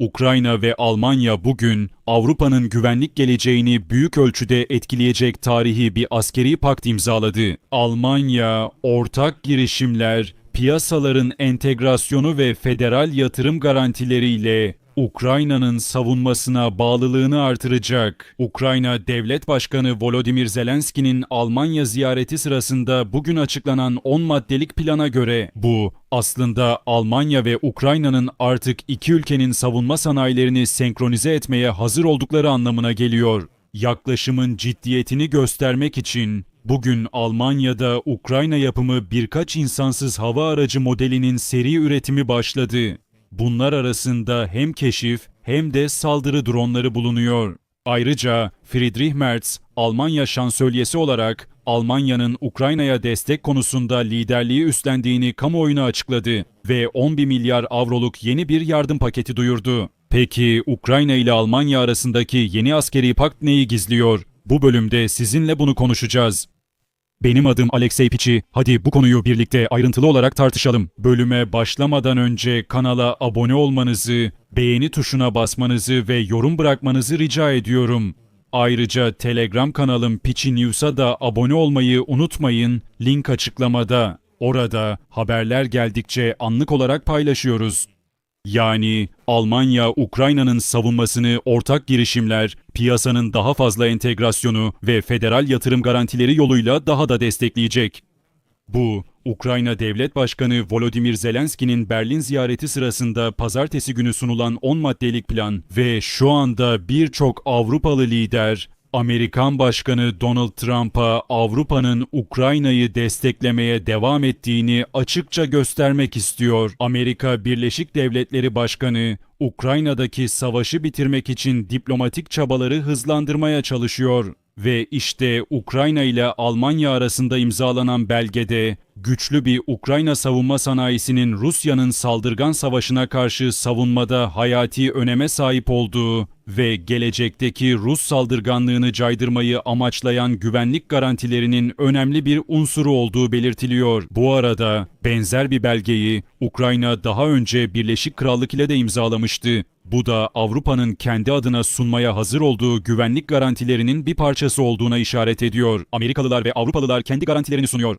Ukrayna ve Almanya bugün Avrupa'nın güvenlik geleceğini büyük ölçüde etkileyecek tarihi bir askeri pakt imzaladı. Almanya, ortak girişimler, piyasaların entegrasyonu ve federal yatırım garantileriyle Ukrayna'nın savunmasına bağlılığını artıracak. Ukrayna Devlet Başkanı Volodymyr Zelenski'nin Almanya ziyareti sırasında bugün açıklanan 10 maddelik plana göre bu aslında Almanya ve Ukrayna'nın artık iki ülkenin savunma sanayilerini senkronize etmeye hazır oldukları anlamına geliyor. Yaklaşımın ciddiyetini göstermek için Bugün Almanya'da Ukrayna yapımı birkaç insansız hava aracı modelinin seri üretimi başladı. Bunlar arasında hem keşif hem de saldırı dronları bulunuyor. Ayrıca Friedrich Merz, Almanya şansölyesi olarak Almanya'nın Ukrayna'ya destek konusunda liderliği üstlendiğini kamuoyuna açıkladı ve 11 milyar avroluk yeni bir yardım paketi duyurdu. Peki Ukrayna ile Almanya arasındaki yeni askeri pakt neyi gizliyor? Bu bölümde sizinle bunu konuşacağız. Benim adım Alexey Piçi. Hadi bu konuyu birlikte ayrıntılı olarak tartışalım. Bölüme başlamadan önce kanala abone olmanızı, beğeni tuşuna basmanızı ve yorum bırakmanızı rica ediyorum. Ayrıca Telegram kanalım Piçi News'a da abone olmayı unutmayın. Link açıklamada. Orada haberler geldikçe anlık olarak paylaşıyoruz. Yani Almanya Ukrayna'nın savunmasını ortak girişimler, piyasanın daha fazla entegrasyonu ve federal yatırım garantileri yoluyla daha da destekleyecek. Bu Ukrayna Devlet Başkanı Volodymyr Zelenski'nin Berlin ziyareti sırasında pazartesi günü sunulan 10 maddelik plan ve şu anda birçok Avrupalı lider Amerikan Başkanı Donald Trump'a Avrupa'nın Ukrayna'yı desteklemeye devam ettiğini açıkça göstermek istiyor. Amerika Birleşik Devletleri Başkanı Ukrayna'daki savaşı bitirmek için diplomatik çabaları hızlandırmaya çalışıyor. Ve işte Ukrayna ile Almanya arasında imzalanan belgede güçlü bir Ukrayna savunma sanayisinin Rusya'nın saldırgan savaşına karşı savunmada hayati öneme sahip olduğu ve gelecekteki Rus saldırganlığını caydırmayı amaçlayan güvenlik garantilerinin önemli bir unsuru olduğu belirtiliyor. Bu arada benzer bir belgeyi Ukrayna daha önce Birleşik Krallık ile de imzalamıştı. Bu da Avrupa'nın kendi adına sunmaya hazır olduğu güvenlik garantilerinin bir parçası olduğuna işaret ediyor. Amerikalılar ve Avrupalılar kendi garantilerini sunuyor.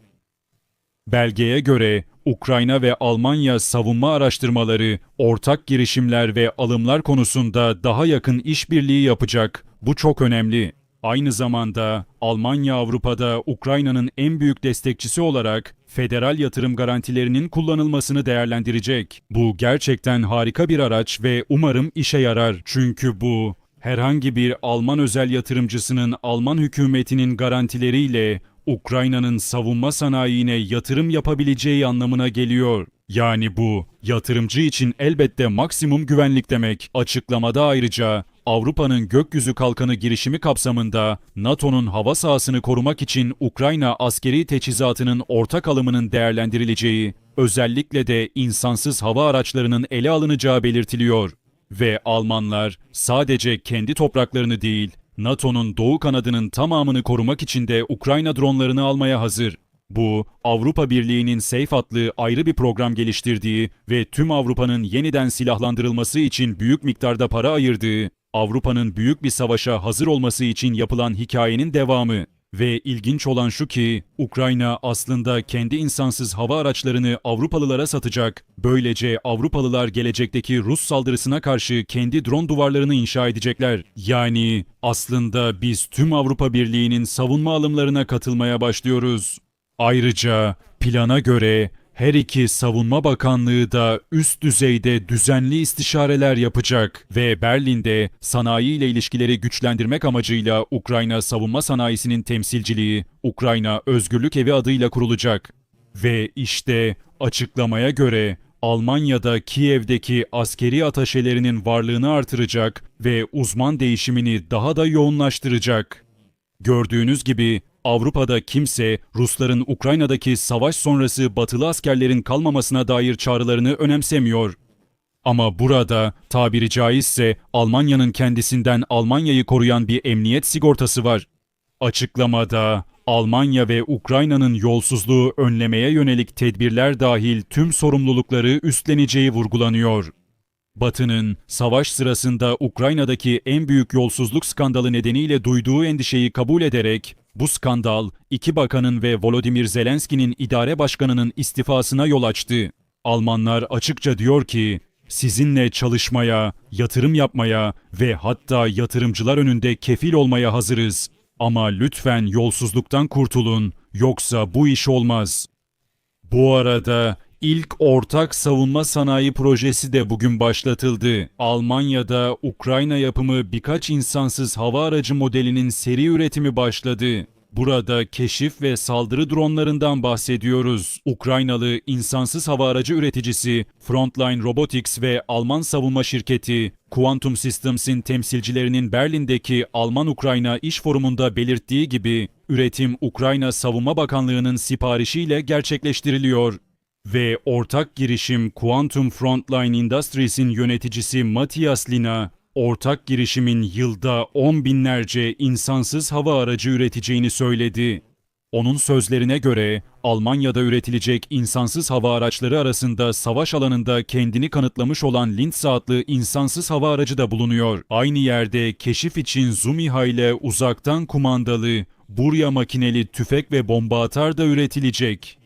Belgeye göre Ukrayna ve Almanya savunma araştırmaları, ortak girişimler ve alımlar konusunda daha yakın işbirliği yapacak. Bu çok önemli. Aynı zamanda Almanya Avrupa'da Ukrayna'nın en büyük destekçisi olarak federal yatırım garantilerinin kullanılmasını değerlendirecek. Bu gerçekten harika bir araç ve umarım işe yarar. Çünkü bu herhangi bir Alman özel yatırımcısının Alman hükümetinin garantileriyle Ukrayna'nın savunma sanayine yatırım yapabileceği anlamına geliyor. Yani bu yatırımcı için elbette maksimum güvenlik demek. Açıklamada ayrıca Avrupa'nın gökyüzü kalkanı girişimi kapsamında NATO'nun hava sahasını korumak için Ukrayna askeri teçhizatının ortak alımının değerlendirileceği, özellikle de insansız hava araçlarının ele alınacağı belirtiliyor. Ve Almanlar sadece kendi topraklarını değil, NATO'nun doğu kanadının tamamını korumak için de Ukrayna dronlarını almaya hazır. Bu, Avrupa Birliği'nin SAFE adlı ayrı bir program geliştirdiği ve tüm Avrupa'nın yeniden silahlandırılması için büyük miktarda para ayırdığı, Avrupa'nın büyük bir savaşa hazır olması için yapılan hikayenin devamı. Ve ilginç olan şu ki Ukrayna aslında kendi insansız hava araçlarını Avrupalılara satacak. Böylece Avrupalılar gelecekteki Rus saldırısına karşı kendi drone duvarlarını inşa edecekler. Yani aslında biz tüm Avrupa Birliği'nin savunma alımlarına katılmaya başlıyoruz. Ayrıca plana göre her iki savunma bakanlığı da üst düzeyde düzenli istişareler yapacak ve Berlin'de sanayi ile ilişkileri güçlendirmek amacıyla Ukrayna savunma sanayisinin temsilciliği Ukrayna Özgürlük Evi adıyla kurulacak. Ve işte açıklamaya göre Almanya'da Kiev'deki askeri ataşelerinin varlığını artıracak ve uzman değişimini daha da yoğunlaştıracak. Gördüğünüz gibi Avrupa'da kimse Rusların Ukrayna'daki savaş sonrası batılı askerlerin kalmamasına dair çağrılarını önemsemiyor. Ama burada tabiri caizse Almanya'nın kendisinden Almanya'yı koruyan bir emniyet sigortası var. Açıklamada Almanya ve Ukrayna'nın yolsuzluğu önlemeye yönelik tedbirler dahil tüm sorumlulukları üstleneceği vurgulanıyor. Batı'nın savaş sırasında Ukrayna'daki en büyük yolsuzluk skandalı nedeniyle duyduğu endişeyi kabul ederek bu skandal iki bakanın ve Volodymyr Zelenski'nin idare başkanının istifasına yol açtı. Almanlar açıkça diyor ki sizinle çalışmaya, yatırım yapmaya ve hatta yatırımcılar önünde kefil olmaya hazırız. Ama lütfen yolsuzluktan kurtulun yoksa bu iş olmaz. Bu arada ilk ortak savunma sanayi projesi de bugün başlatıldı. Almanya'da Ukrayna yapımı birkaç insansız hava aracı modelinin seri üretimi başladı. Burada keşif ve saldırı dronlarından bahsediyoruz. Ukraynalı insansız hava aracı üreticisi Frontline Robotics ve Alman savunma şirketi Quantum Systems'in temsilcilerinin Berlin'deki Alman-Ukrayna İş Forumu'nda belirttiği gibi üretim Ukrayna Savunma Bakanlığı'nın siparişiyle gerçekleştiriliyor. Ve ortak girişim Quantum Frontline Industries'in yöneticisi Matthias Lina, ortak girişimin yılda on binlerce insansız hava aracı üreteceğini söyledi. Onun sözlerine göre Almanya'da üretilecek insansız hava araçları arasında savaş alanında kendini kanıtlamış olan Linz adlı insansız hava aracı da bulunuyor. Aynı yerde keşif için Zumiha ile uzaktan kumandalı, burya makineli tüfek ve bomba atar da üretilecek.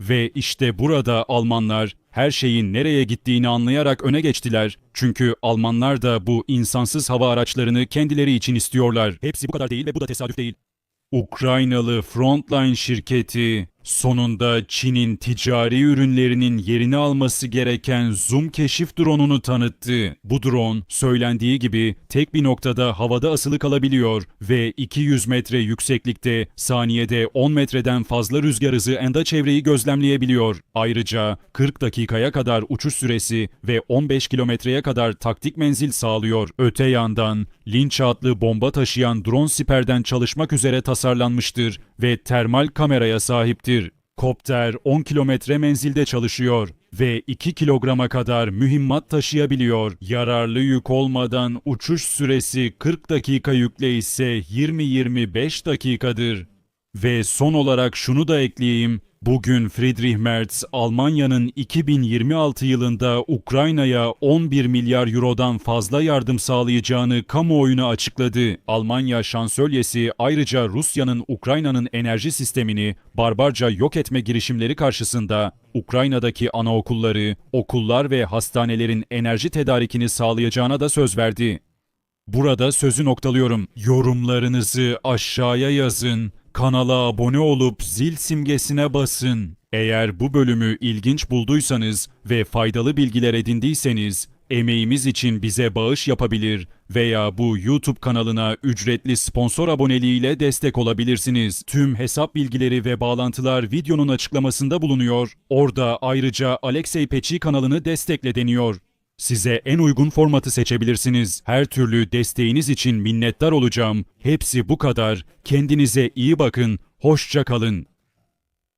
Ve işte burada Almanlar her şeyin nereye gittiğini anlayarak öne geçtiler. Çünkü Almanlar da bu insansız hava araçlarını kendileri için istiyorlar. Hepsi bu kadar değil ve bu da tesadüf değil. Ukraynalı Frontline şirketi sonunda Çin'in ticari ürünlerinin yerini alması gereken Zoom keşif drone'unu tanıttı. Bu drone söylendiği gibi tek bir noktada havada asılı kalabiliyor ve 200 metre yükseklikte saniyede 10 metreden fazla rüzgar hızı enda çevreyi gözlemleyebiliyor. Ayrıca 40 dakikaya kadar uçuş süresi ve 15 kilometreye kadar taktik menzil sağlıyor. Öte yandan Lynch adlı bomba taşıyan drone siperden çalışmak üzere tasarlanmıştır ve termal kameraya sahiptir. Kopter 10 kilometre menzilde çalışıyor ve 2 kilograma kadar mühimmat taşıyabiliyor. Yararlı yük olmadan uçuş süresi 40 dakika yükle ise 20-25 dakikadır. Ve son olarak şunu da ekleyeyim. Bugün Friedrich Merz, Almanya'nın 2026 yılında Ukrayna'ya 11 milyar eurodan fazla yardım sağlayacağını kamuoyuna açıkladı. Almanya şansölyesi ayrıca Rusya'nın Ukrayna'nın enerji sistemini barbarca yok etme girişimleri karşısında Ukrayna'daki anaokulları, okullar ve hastanelerin enerji tedarikini sağlayacağına da söz verdi. Burada sözü noktalıyorum. Yorumlarınızı aşağıya yazın. Kanala abone olup zil simgesine basın. Eğer bu bölümü ilginç bulduysanız ve faydalı bilgiler edindiyseniz emeğimiz için bize bağış yapabilir veya bu YouTube kanalına ücretli sponsor aboneliğiyle destek olabilirsiniz. Tüm hesap bilgileri ve bağlantılar videonun açıklamasında bulunuyor. Orada ayrıca Alexey Peçi kanalını destekle deniyor. Size en uygun formatı seçebilirsiniz. Her türlü desteğiniz için minnettar olacağım. Hepsi bu kadar. Kendinize iyi bakın. Hoşça kalın.